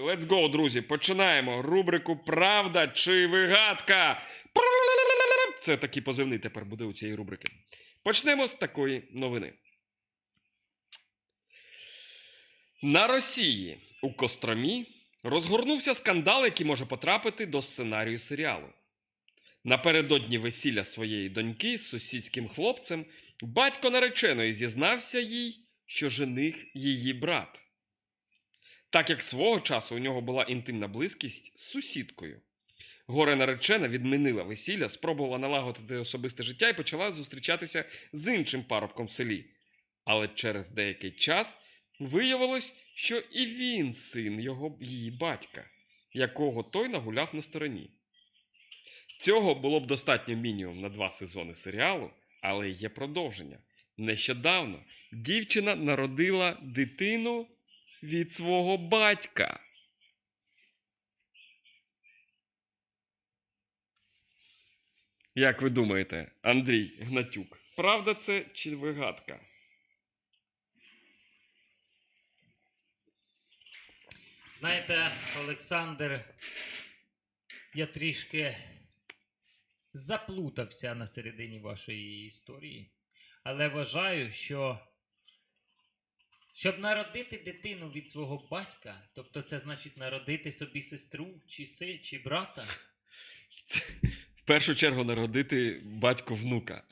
Let's go, друзі. Починаємо рубрику Правда чи вигадка. Це такий позивний тепер буде у цієї рубрики. Почнемо з такої новини. На Росії у Костромі розгорнувся скандал, який може потрапити до сценарію серіалу. Напередодні весілля своєї доньки з сусідським хлопцем батько нареченої зізнався їй, що жених її брат. Так як свого часу у нього була інтимна близькість з сусідкою. Горе наречена відмінила весілля, спробувала налагодити особисте життя і почала зустрічатися з іншим парубком в селі. Але через деякий час виявилось, що і він син його її батька, якого той нагуляв на стороні. Цього було б достатньо мінімум на два сезони серіалу, але є продовження. Нещодавно дівчина народила дитину від свого батька. Як ви думаєте, Андрій Гнатюк, правда це чи вигадка? Знаєте, Олександр, я трішки заплутався на середині вашої історії, але вважаю, що щоб народити дитину від свого батька, тобто це значить народити собі сестру, чи си, чи брата. Першу чергу народити батько внука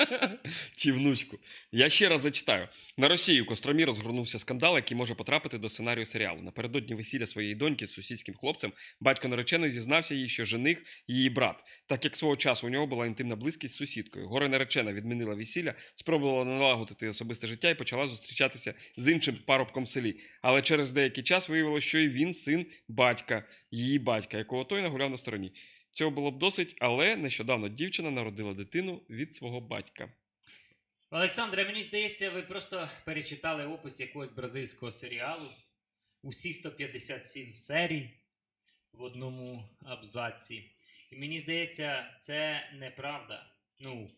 чи внучку. Я ще раз зачитаю. На Росії у Костромі розгорнувся скандал, який може потрапити до сценарію серіалу. Напередодні весілля своєї доньки з сусідським хлопцем батько нареченої зізнався їй, що жених її брат. Так як свого часу у нього була інтимна близькість з сусідкою. Горе наречена відмінила весілля, спробувала налагодити особисте життя і почала зустрічатися з іншим парубком в селі. Але через деякий час виявилося, що і він син батька, її батька, якого той нагуляв на стороні. Цього було б досить, але нещодавно дівчина народила дитину від свого батька. Олександре, мені здається, ви просто перечитали опис якогось бразильського серіалу. Усі 157 серій в одному абзаці. І мені здається, це неправда. Ну.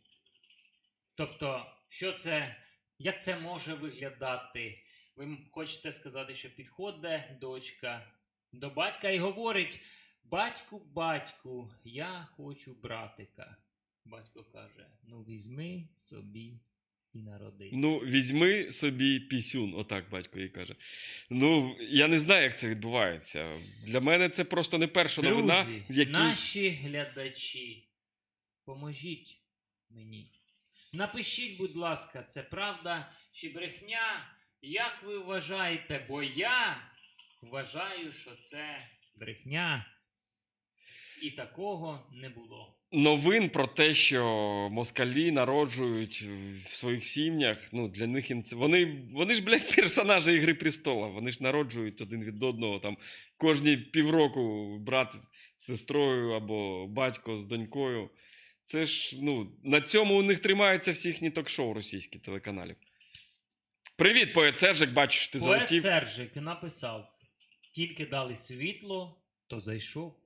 Тобто, що це, як це може виглядати? Ви хочете сказати, що підходить дочка до батька і говорить: Батьку, батьку, я хочу братика. Батько каже: Ну, візьми собі і народи. Ну, візьми собі пісюн, отак батько їй каже. Ну, я не знаю, як це відбувається. Для мене це просто не перша новина, в якій. наші глядачі, поможіть мені. Напишіть, будь ласка, це правда чи брехня? Як ви вважаєте? Бо я вважаю, що це брехня. І такого не було. Новин про те, що москалі народжують в своїх сім'ях. Ну, для них вони, вони ж, блядь, персонажі Ігри Престола. Вони ж народжують один від одного там кожні півроку брат з сестрою або батько з донькою. Це ж, ну, на цьому у них тримаються всі їхні ток-шоу російські телеканалів. Привіт, поет Сержик, бачиш, ти Поет залетів. Сержик написав: тільки дали світло, то зайшов.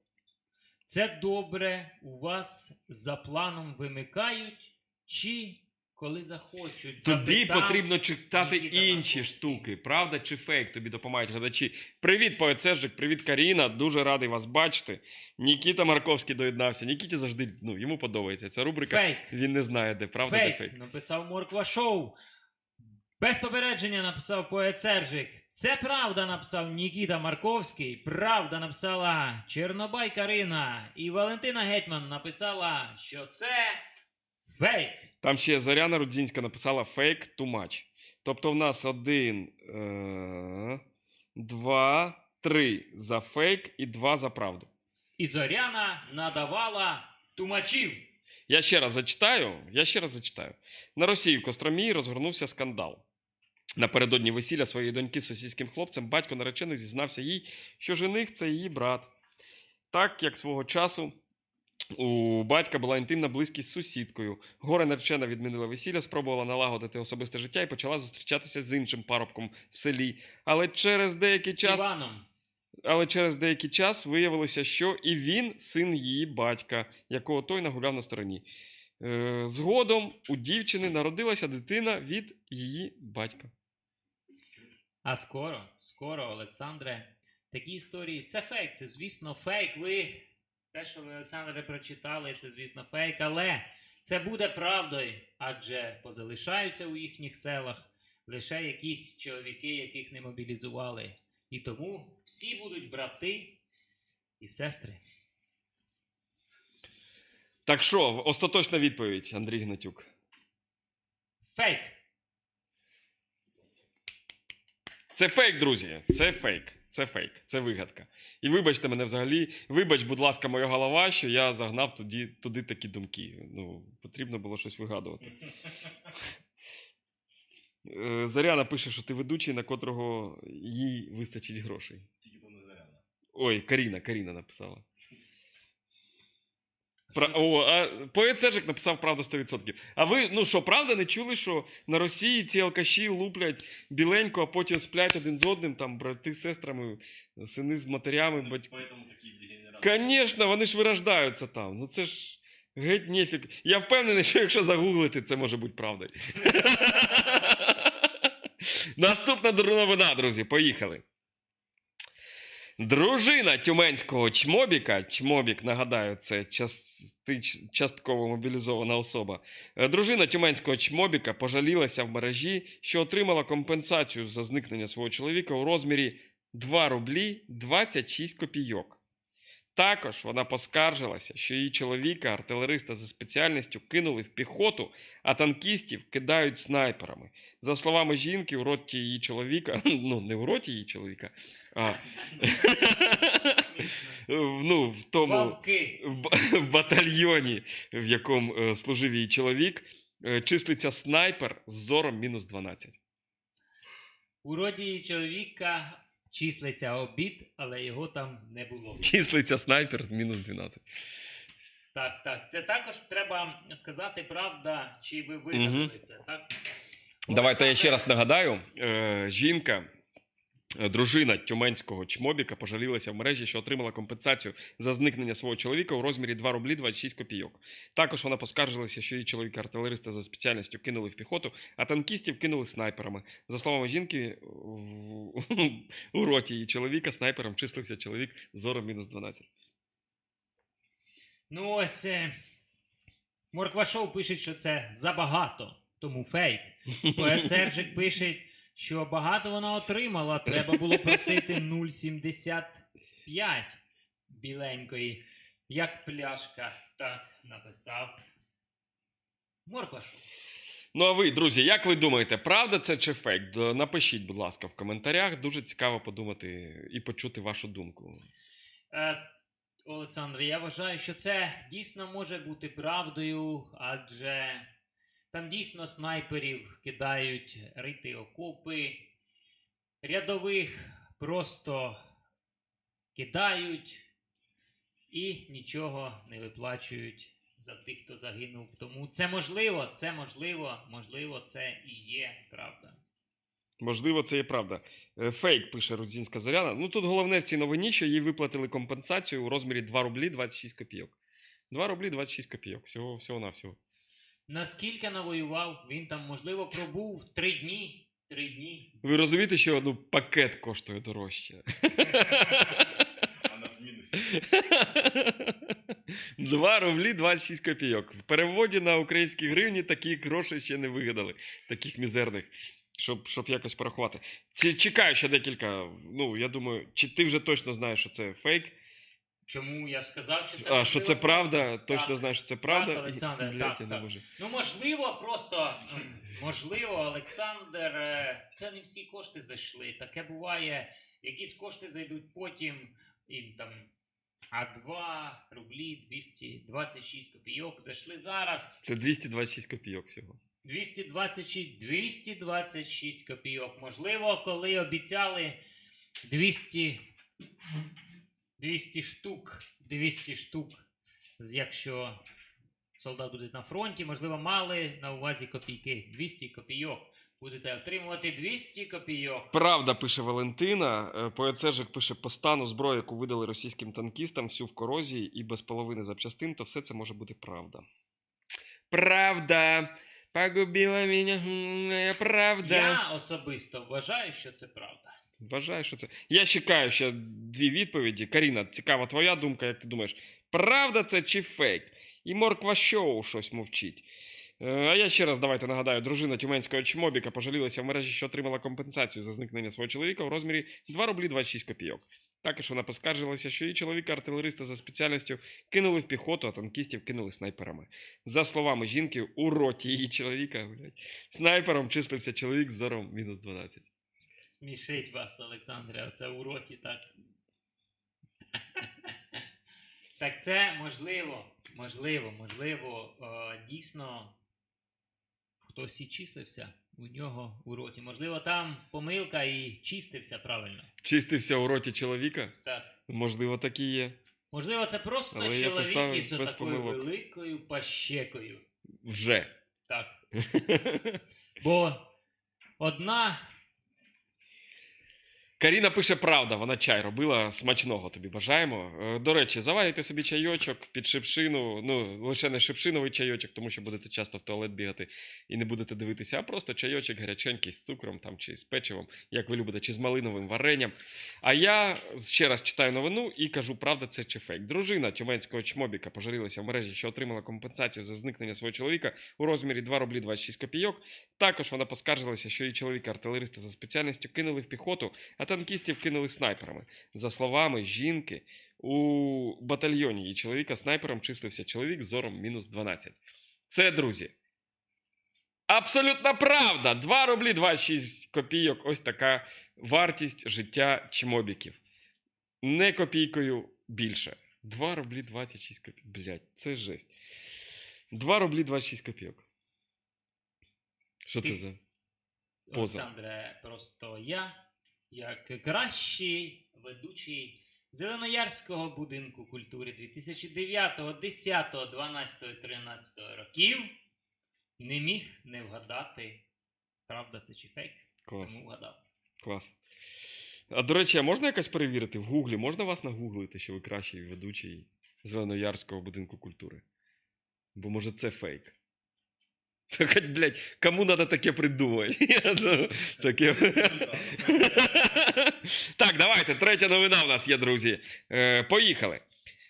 Це добре, у вас за планом вимикають, чи коли захочуть. Тобі Запитав потрібно читати інші штуки, правда чи фейк? Тобі допомагають глядачі. Привіт, поет Сержик, привіт, Каріна. Дуже радий вас бачити. Нікіта Марковський доєднався. Нікіті завжди ну, йому подобається ця рубрика. Фейк. Він не знає, де правда, Фейк. де фейк. Написав Морква Шоу. Без попередження написав поет Сержик. Це правда написав Нікіта Марковський. Правда написала Чернобай Карина. І Валентина Гетьман написала, що це фейк. Там ще Зоряна Рудзінська написала фейк too much. Тобто в нас один, е- два, три за фейк і два за правду. І Зоряна надавала тумачів. Я ще раз зачитаю. Я ще раз зачитаю. На Росії в Костромі розгорнувся скандал. Напередодні весілля своєї доньки з сусідським хлопцем батько наречений зізнався їй, що жених це її брат. Так як свого часу у батька була інтимна близькість з сусідкою. Горе наречена відмінила весілля, спробувала налагодити особисте життя і почала зустрічатися з іншим парубком в селі. Але через деякий З час. Іваном. Але через деякий час виявилося, що і він син її батька, якого той нагуляв на стороні. Е, згодом у дівчини народилася дитина від її батька. А скоро, скоро, Олександре, такі історії. Це фейк, це, звісно, фейк. Ви те, що ви, Олександре, прочитали, це, звісно, фейк, але це буде правдою, адже позалишаються у їхніх селах лише якісь чоловіки, яких не мобілізували. І тому всі будуть брати і сестри. Так що, остаточна відповідь, Андрій Гнатюк. Фейк! Це фейк, друзі. Це фейк. Це фейк, це вигадка. І вибачте мене взагалі. Вибач, будь ласка, моя голова, що я загнав туди, туди такі думки. Ну, потрібно було щось вигадувати. Е, Заряна пише, що ти ведучий, на котрого їй вистачить грошей. Тільки то не Заряна. Ой, Каріна, Каріна написала. Пра... О, а поет Сержик написав правда 100%. А ви, ну що, правда, не чули, що на Росії ці алкаші луплять біленько, а потім сплять один з одним, там брати з сестрами, сини з матерями, дегенерати. Звісно, вони ж вирождаються там. Ну це ж геть нефіг. Я впевнений, що якщо загуглити, це може бути правдою. Наступна новина, друзі, поїхали. Дружина тюменського чмобіка, чмобік, нагадаю, це частич- частково мобілізована особа. Е, Дружина тюменського чмобіка пожалілася в мережі, що отримала компенсацію за зникнення свого чоловіка у розмірі 2 рублі 26 копійок. Також вона поскаржилася, що її чоловіка, артилериста за спеціальністю, кинули в піхоту, а танкістів кидають снайперами. За словами жінки, у роті її чоловіка, ну не у роті її чоловіка, а в- ну, в тому в батальйоні, в якому е, служив її чоловік, е, числиться снайпер з зором мінус 12. У роді її чоловіка числиться обід, але його там не було. Числиться снайпер з мінус 12. Так, так. Це також треба сказати, правда, чи ви вигадали це, так? Давайте я ще раз нагадаю: е, жінка. Е, Дружина тюменського чмобіка пожалілася в мережі, що отримала компенсацію за зникнення свого чоловіка у розмірі 2 рублі 26 копійок. Також вона поскаржилася, що її чоловіка артилериста за спеціальністю кинули в піхоту, а танкістів кинули снайперами. За словами жінки, у роті її чоловіка снайпером числився чоловік зором мінус 12. Ну ось е, Морквашов пише, що це забагато, тому фейк. Поет Сержик пише, що багато вона отримала, треба було просити 0,75 біленької, як пляшка, так написав. Морквашов. Ну а ви, друзі, як ви думаєте, правда це чи фейк? Напишіть, будь ласка, в коментарях. Дуже цікаво подумати і почути вашу думку. Е, Олександр, я вважаю, що це дійсно може бути правдою, адже там дійсно снайперів кидають рити окопи, рядових просто кидають і нічого не виплачують за тих, хто загинув. Тому це можливо, це можливо, можливо, це і є правда. Можливо, це є правда. Е, Фейк, пише Рудзінська Зоряна. Ну тут головне в цій новині, що їй виплатили компенсацію у розмірі 2 рублі 26 копійок. 2 рублі 26 копійок. Всього, всього на всього. Наскільки навоював, він там, можливо, пробув три дні. Три дні. Ви розумієте, що ну, пакет коштує дорожче. А нас в мінусі. 2 рублі 26 копійок. В переводі на українські гривні такі гроші ще не вигадали, таких мізерних, щоб, щоб якось порахувати. Ці, чекаю ще декілька. Ну, я думаю, чи ти вже точно знаєш, що це фейк, Чому я сказав, що це а що це правда, точно Так. знаєш, що це правда. Олександр, Блядь, так, я не так. можу. Ну, можливо, просто м, можливо, Олександр, е, це не всі кошти зайшли. Таке буває. Якісь кошти зайдуть потім, і там. А 2 рублі 226 копійок зайшли зараз. Це 226 копійок всього. 226, 226 копійок. Можливо, коли обіцяли 200, 200 штук, 200 штук, якщо солдат буде на фронті, можливо, мали на увазі копійки. 200 копійок. Будете отримувати 200 копійок. Правда, пише Валентина. Е, Поет Сержик пише по стану зброї, яку видали російським танкістам, всю в корозії і без половини запчастин, то все це може бути правда. Правда. Погубила мене, правда. Я особисто вважаю, що це правда. Вважаю, що це. Я чекаю ще дві відповіді. Каріна, цікава твоя думка, як ти думаєш, правда це чи фейк? І морква шоу щось мовчить. Е, А я ще раз давайте нагадаю, дружина тюменського чмобіка пожалілася в мережі, що отримала компенсацію за зникнення свого чоловіка у розмірі 2 рублі 26 копійок. Також вона поскаржилася, що її чоловіка артилериста за спеціальністю кинули в піхоту, а танкістів кинули снайперами. За словами жінки, у роті її чоловіка, блядь, снайпером числився чоловік з зором мінус 12. Смішить вас, Олександре, оце у роті, так. так це можливо, можливо, можливо, е, дійсно хтось і числився у нього у роті. Можливо, там помилка і чистився правильно. Чистився у роті чоловіка? Так. Можливо, так і є. Можливо, це просто Але я чоловік писав із без такою помилок. великою пащекою. Вже. Так. Бо одна Каріна пише правда, вона чай робила смачного тобі бажаємо. Е, До речі, заварюйте собі чайочок під шипшину. Ну, лише не шипшиновий чайочок, тому що будете часто в туалет бігати і не будете дивитися, а просто чайочок гаряченький з цукром там, чи з печивом, як ви любите, чи з малиновим варенням. А я ще раз читаю новину і кажу, правда це чи фейк. Дружина тюменського чмобіка пожалілася в мережі, що отримала компенсацію за зникнення свого чоловіка у розмірі 2 рублі 26 копійок. Також вона поскаржилася, що її чоловіка артилериста за спеціальністю кинули в піхоту, а танкістів кинули снайперами. За словами жінки, у батальйоні її чоловіка снайпером числився чоловік з зором мінус 12. Це, друзі. Абсолютна правда! 2 рублі 26 копійок. Ось така вартість життя чмобіків. Не копійкою більше. 2 рублі 26 копійок. Блять, це жесть. 2 рублі 26 копійок. Що це за. Поза. Олександре, просто я, як кращий ведучий Зеленоярського будинку культури 2009, 10, 12, 13 років, не міг не вгадати, правда це чи фейк, Клас. тому вгадав. Клас. А до речі, а можна якось перевірити в Гуглі? Можна вас нагуглити, що ви кращий ведучий Зеленоярського будинку культури? Бо може це фейк. Так, блядь, кому треба таке придумати? Таке... так, давайте. Третя новина в нас є, друзі. Е, поїхали.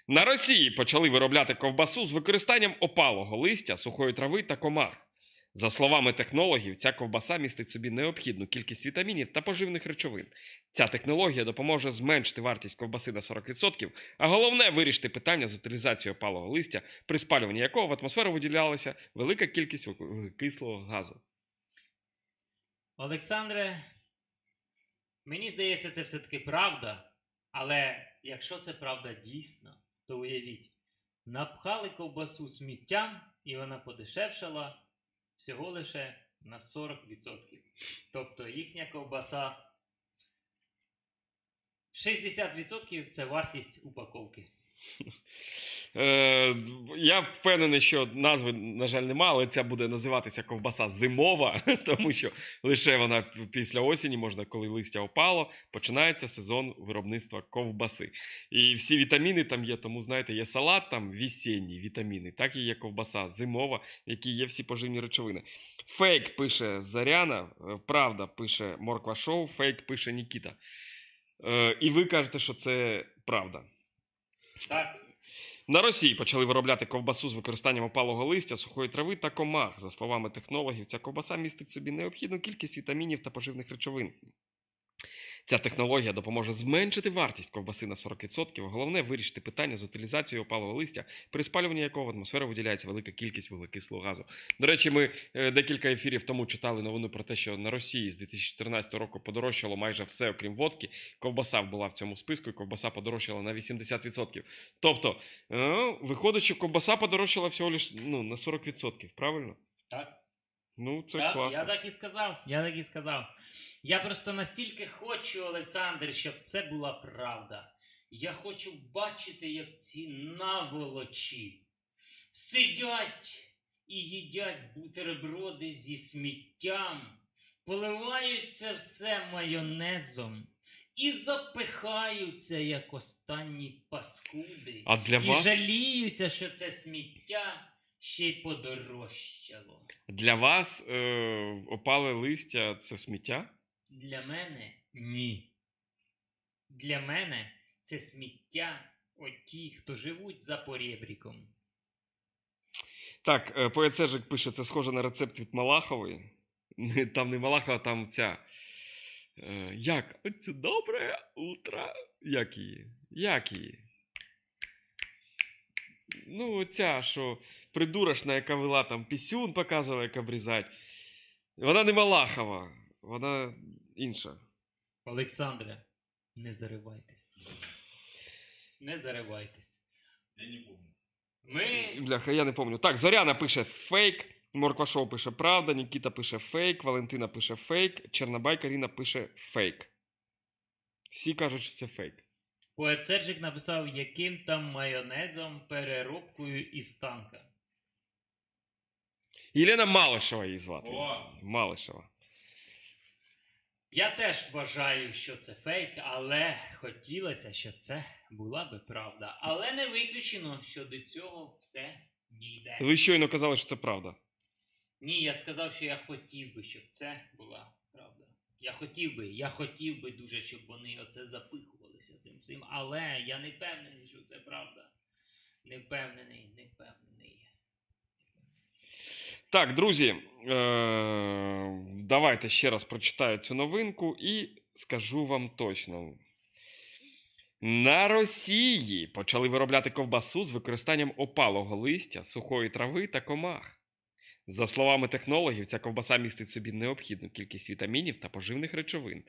На Росії почали виробляти ковбасу з використанням опалого листя, сухої трави та комах. За словами технологів, ця ковбаса містить собі необхідну кількість вітамінів та поживних речовин. Ця технологія допоможе зменшити вартість ковбаси на 40%, а головне вирішити питання з утилізацією опалого листя, при спалюванні якого в атмосферу виділялася велика кількість вуглекислого газу. Олександре, мені здається, це все-таки правда. Але якщо це правда дійсно, то уявіть, напхали ковбасу сміттям, і вона подешевшала всього лише на 40%. Тобто їхня ковбаса 60% це вартість упаковки. Е, я впевнений, що назви, на жаль, нема, але ця буде називатися ковбаса зимова, тому що лише вона після осені, можна, коли листя опало, починається сезон виробництва ковбаси. І всі вітаміни там є, тому знаєте, є салат, там весенні вітаміни, так і є ковбаса зимова, в якій є всі поживні речовини. Фейк пише Заряна, е, правда пише Морква Шоу, фейк пише Нікіта. Е, і ви кажете, що це правда. Так, На Росії почали виробляти ковбасу з використанням опалого листя, сухої трави та комах. За словами технологів, ця ковбаса містить собі необхідну кількість вітамінів та поживних речовин. Ця технологія допоможе зменшити вартість ковбаси на 40%, головне вирішити питання з утилізацією опалого листя, при спалюванні якого в атмосферу виділяється велика кількість вуглекислого газу. До речі, ми е, декілька ефірів тому читали новину про те, що на Росії з 2014 року подорожчало майже все, окрім водки. Ковбаса була в цьому списку, і ковбаса подорожчала на 80%. Тобто, е, виходить, що ковбаса подорожчала всього лише ну, на 40%, правильно? так. Ну, це Так, класно. Я так і сказав. Я так і сказав. Я просто настільки хочу, Олександр, щоб це була правда. Я хочу бачити, як ці наволочі сидять і їдять бутерброди зі сміттям, поливають це все майонезом і запихаються, як останні паскуди. А для і вас, жаліються, що це сміття ще й подорожчало. для вас е, опале листя це сміття? Для мене ні. Для мене це сміття оті, хто живуть за порєбріком. Так, е, поет Сержик пише, це схоже на рецепт від Малахової. Не, Там не Малахова, там ця. Е, як? Оце добре утро. Як її? Як її? Ну, оця, що придурочна, яка вела там пісюн, показувала, як обрізати. Вона не Малахова, вона інша. Олександре, не заривайтесь. Не заривайтесь. Я не помню. Ми. Бляха, я не пам'ятаю. Так, Зоряна пише фейк, Морквашов пише правда, Нікіта пише фейк, Валентина пише фейк, Чернобай Каріна пише фейк. Всі кажуть, що це фейк. Поет Сержик написав, яким там майонезом переробкою із танка. Єлена Малишева її звати. О! Малишева. Я теж вважаю, що це фейк, але хотілося, щоб це була би правда. Але не виключено, що до цього все дійде. Ви щойно казали, що це правда. Ні, я сказав, що я хотів би, щоб це була правда. Я хотів би, я хотів би дуже, щоб вони оце запихувалися цим всім, але я не впевнений, що це правда. Не впевнений, не впевнений. Так, друзі, е- давайте ще раз прочитаю цю новинку і скажу вам точно. На Росії почали виробляти ковбасу з використанням опалого листя, сухої трави та комах. За словами технологів, ця ковбаса містить в собі необхідну кількість вітамінів та поживних речовин.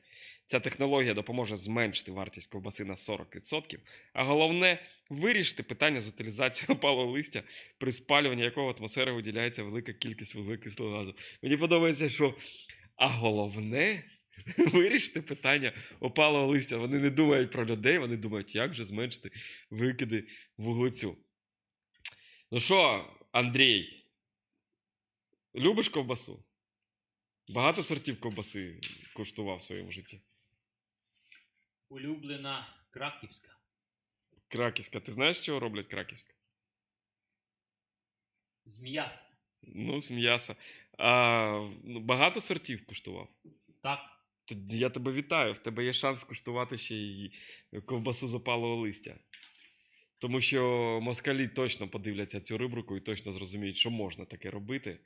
Ця технологія допоможе зменшити вартість ковбаси на 40%, а головне вирішити питання з утилізацією опалого листя при спалюванні якого в атмосфері виділяється велика кількість вуглекислого газу. Мені подобається, що а головне вирішити питання опалого листя. Вони не думають про людей, вони думають, як же зменшити викиди вуглецю. Ну що, Андрій, любиш ковбасу? Багато сортів ковбаси куштував в своєму житті. Улюблена краківська. Краківська. Ти знаєш, чого роблять краківська? З м'яса. Ну, з м'яса. А, ну, багато сортів куштував. Так. Тоді я тебе вітаю. В тебе є шанс куштувати ще й ковбасу з опалого листя. Тому що москалі точно подивляться цю рубрику і точно зрозуміють, що можна таке робити,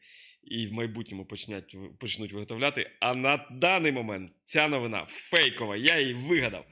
і в майбутньому почнуть, почнуть виготовляти. А на даний момент ця новина фейкова, я її вигадав.